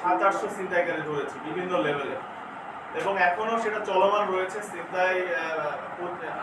সাত আটশো ছিনতাইকারী রয়েছে, বিভিন্ন লেভেলে এবং এখনও সেটা চলমান রয়েছে, ছিনতাই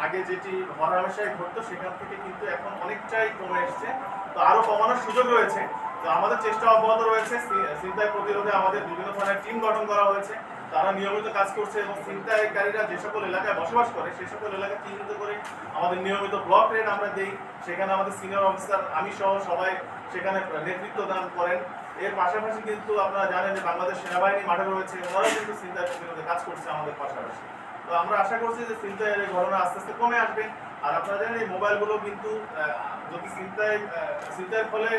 আগে যেটি হরহামেশাই ঘটতো, সেখান থেকে কিন্তু এখন অনেকটাই কমে এসছে। তো আরও কমানোর সুযোগ রয়েছে। তো আমাদের চেষ্টা অব্যাহত রয়েছে ছিনতাই প্রতিরোধে আমাদের বিভিন্ন ধরনের টিম গঠন করা হয়েছে। তারা নিয়মিত কাজ করছে এবং ছিনতাইকারীরা যে সকল এলাকায় বসবাস করে, সে সকল এলাকায় চিহ্নিত করে আমাদের নিয়মিত ব্লক রেড আমরা দেই। সেখানে আমাদের সিনিয়র অফিসার আমি সহ সবাই সেখানে নেতৃত্ব দান করেন। এর পাশাপাশি কিন্তু আপনারা জানেন যে বাংলাদেশ সেনাবাহিনী মাঠে রয়েছে ওনারাও কিন্তু চিন্তায় প্রতিরোধে কাজ করছে আমাদের পাশাপাশি। তো আমরা আশা করছি যে চিন্তায়ের এই ঘটনা আস্তে আস্তে কমে আসবে। আর আপনারা জানেন এই মোবাইলগুলো কিন্তু যদি চিন্তায় চিন্তায়ের ফলে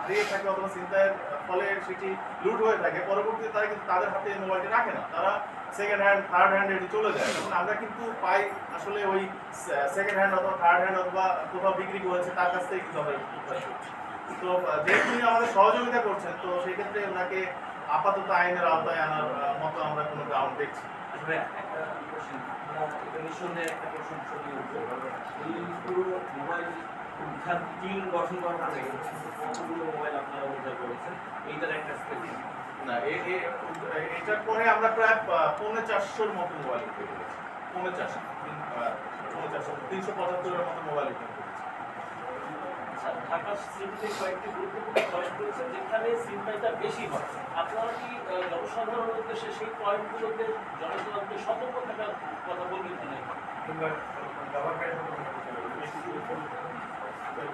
হারিয়ে থাকে অথবা চিন্তায়ের ফলে সেটি লুট হয়ে থাকে, পরবর্তীতে তারা কিন্তু তাদের হাতে এই মোবাইলটি রাখে না। তারা সেকেন্ড হ্যান্ড থার্ড হ্যান্ড এটি চলে যায়। তখন আমরা কিন্তু পাই আসলে ওই সেকেন্ড হ্যান্ড অথবা থার্ড হ্যান্ড অথবা কোথাও বিক্রি করেছে, তার কাছ থেকে কিন্তু আমরা তো যেহেতু আমাদের সহযোগিতা করছেন তো সেই ক্ষেত্রে ওনাকে আপাতত আইনের আওতায় আনার মতো আমরা কোনো গ্রাউন্ড দেখছি আসলে একটা একটা মোবাইল উদ্ধার টিম গঠন করার পরে কতগুলো মোবাইল আপনারা উদ্ধার করেছেন? এইটার একটা স্পেসিফিক না এটার পরে আমরা প্রায় পৌনে চারশোর মতো মোবাইল বিক্রি করেছি। পৌনে চারশো পৌনে চারশো তিনশো পঁচাত্তরের মতো মোবাইল বিক্রি করেছি। ঢাকা সিটিতে কয়েকটি গুরুত্বপূর্ণ পয়েন্ট রয়েছে, যেখানে বেশি হয়। আপনারা কি জনসাধারণের সেই পয়েন্টগুলোতে সতর্ক থাকার কথা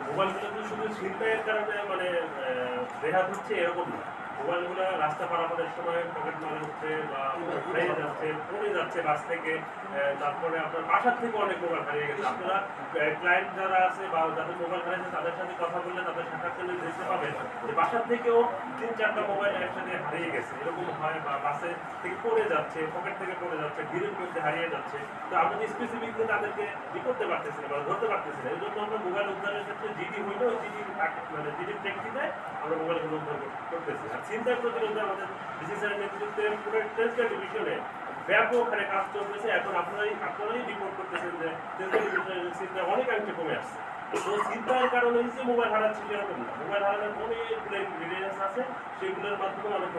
মোবাইল শুধু ছিনতাইয়ের কারণে মানে বেহাত হচ্ছে এরকম না। মোবাইলগুলো রাস্তা পারাপারের সময় পকেট মারা হচ্ছে বা যাচ্ছে, পড়ে যাচ্ছে বাস থেকে তারপরে আপনার বাসার থেকে অনেক মোবাইল হারিয়ে গেছে। আপনারা ক্লায়েন্ট যারা আছে বা যাদের মোবাইল হারিয়েছে, তাদের সাথে কথা বললে তাদের সাক্ষাৎ করলে দেখতে পাবেন যে বাসার থেকেও তিন চারটা মোবাইল একসাথে হারিয়ে গেছে। এরকম হয় বা বাসে থেকে পড়ে যাচ্ছে পকেট থেকে পড়ে যাচ্ছে, ভিড়ের মধ্যে হারিয়ে যাচ্ছে। তো আমরা স্পেসিফিকলি তাদেরকে ই করতে পারতেছি না বা ধরতে পারতেছি এই জন্য আমরা মোবাইল উদ্ধারের ক্ষেত্রে জিডি হইলেও জিডি মানে জিডির প্রেক্ষিতে আমরা মোবাইলগুলো উদ্ধার কর- করতেছি। চিন্তার প্রতিরোধে আমাদের বিসিসিআই নেতৃত্বে পুরো ডিভিশনে ব্যাপক হারে কাজ চলতেছে। এখন আপনারাই আপনারাই রিপোর্ট করতেছেন যে ডিভিশনের চিন্তা অনেকাংশে কমে আসছে। তো চিন্তার মোবাইল এরকম না? মোবাইল হারানোর আছে, সেগুলোর মাধ্যমে অনেক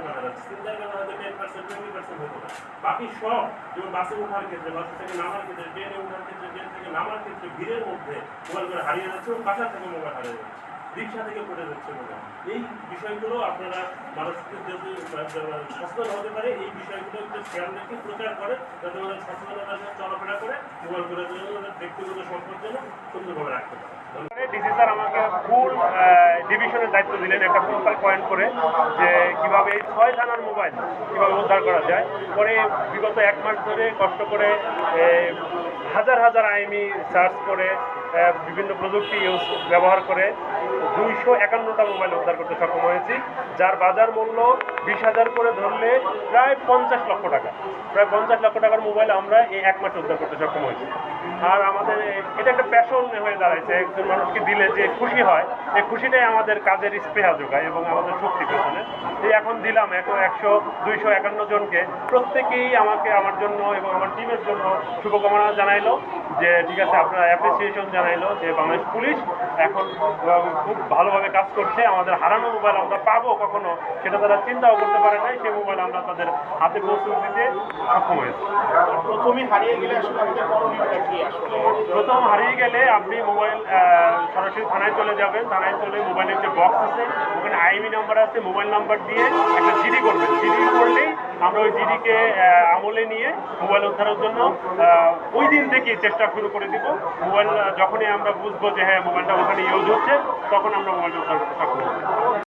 চিন্তার হয়তো টেন পার্সেন্ট টোয়েন্টি পার্সেন্ট হতো না। বাকি সব, যেমন বাসে ওঠার ক্ষেত্রে, বাস থেকে নামার ক্ষেত্রে ট্রেনে ওঠার ক্ষেত্রে ট্রেন থেকে নামার ক্ষেত্রে ভিড়ের মধ্যে মোবাইল মোবাইলগুলো হারিয়ে যাচ্ছে এবং বাসা থেকে মোবাইল হারিয়ে যাচ্ছে। রিক্সা থেকে পড়ে যাচ্ছে মোবাইল এই বিষয়গুলো আপনারা মানুষকে যদি সচেতন হতে পারে, এই বিষয়গুলো খেয়াল রেখে প্রচার করে, যাতে ওরা সচেতনতার চলাফেরা করে, মোবাইল মোবাইলগুলো যেন ওদের ব্যক্তিগত সম্পদ যেন সুন্দরভাবে রাখতে পারে। ডিসি স্যার আমাকে ফুল ডিভিশনের দায়িত্ব দিলেন, একটা ফুল পয়েন্ট করে, যে কীভাবে এই ছয় থানার মোবাইল কীভাবে উদ্ধার করা যায়। পরে বিগত এক মাস ধরে কষ্ট করে হাজার হাজার আইমি সার্চ করে বিভিন্ন প্রযুক্তি ইউজ ব্যবহার করে দুইশো একান্নটা মোবাইল উদ্ধার করতে সক্ষম হয়েছি, যার বাজার মূল্য বিশ হাজার করে ধরলে প্রায় পঞ্চাশ লক্ষ টাকা। প্রায় পঞ্চাশ লক্ষ টাকার মোবাইল আমরা এই এক মাসে উদ্ধার করতে সক্ষম হয়েছি। আর আমাদের এটা একটা প্যাশন হয়ে দাঁড়াইছে। একজন মানুষকে দিলে যে খুশি হয়, এই খুশিটাই আমাদের কাজের স্পেহা যোগায় এবং আমাদের শক্তি পেছনে। এই এখন দিলাম এখন একশো, দুইশো একান্ন জনকে। প্রত্যেকেই আমাকে আমার জন্য এবং আমার টিমের জন্য শুভকামনা জানাইলো যে, ঠিক আছে, আপনারা অ্যাপ্রিসিয়েশন জানাইলো যে, বাংলাদেশ পুলিশ এখন খুব ভালোভাবে কাজ করছে। আমাদের হারানো মোবাইল আমরা পাবো কখনো সেটা তারা চিন্তাও করতে পারে নাই। সেই মোবাইল আমরা তাদের হাতে পৌঁছে দিতে সক্ষম হয়েছি। প্রথমে হারিয়ে গেলে প্রথম হারিয়ে গেলে আপনি মোবাইল সরাসরি থানায় চলে যাবেন। থানায় চলে মোবাইলের যে বক্স আছে ওখানে আইএমই নাম্বার আছে মোবাইল নাম্বার দিয়ে একটা জিডি করবেন। জিডি করলেই আমরা ওই জিডিকে আমলে নিয়ে মোবাইল উদ্ধারের জন্য ওই দিন থেকেই চেষ্টা শুরু করে দিব। মোবাইল যখনই আমরা বুঝব যে হ্যাঁ মোবাইলটা ওখানে ইউজ হচ্ছে, তখন আমরা মোবাইলটা উদ্ধার করতে সক্ষম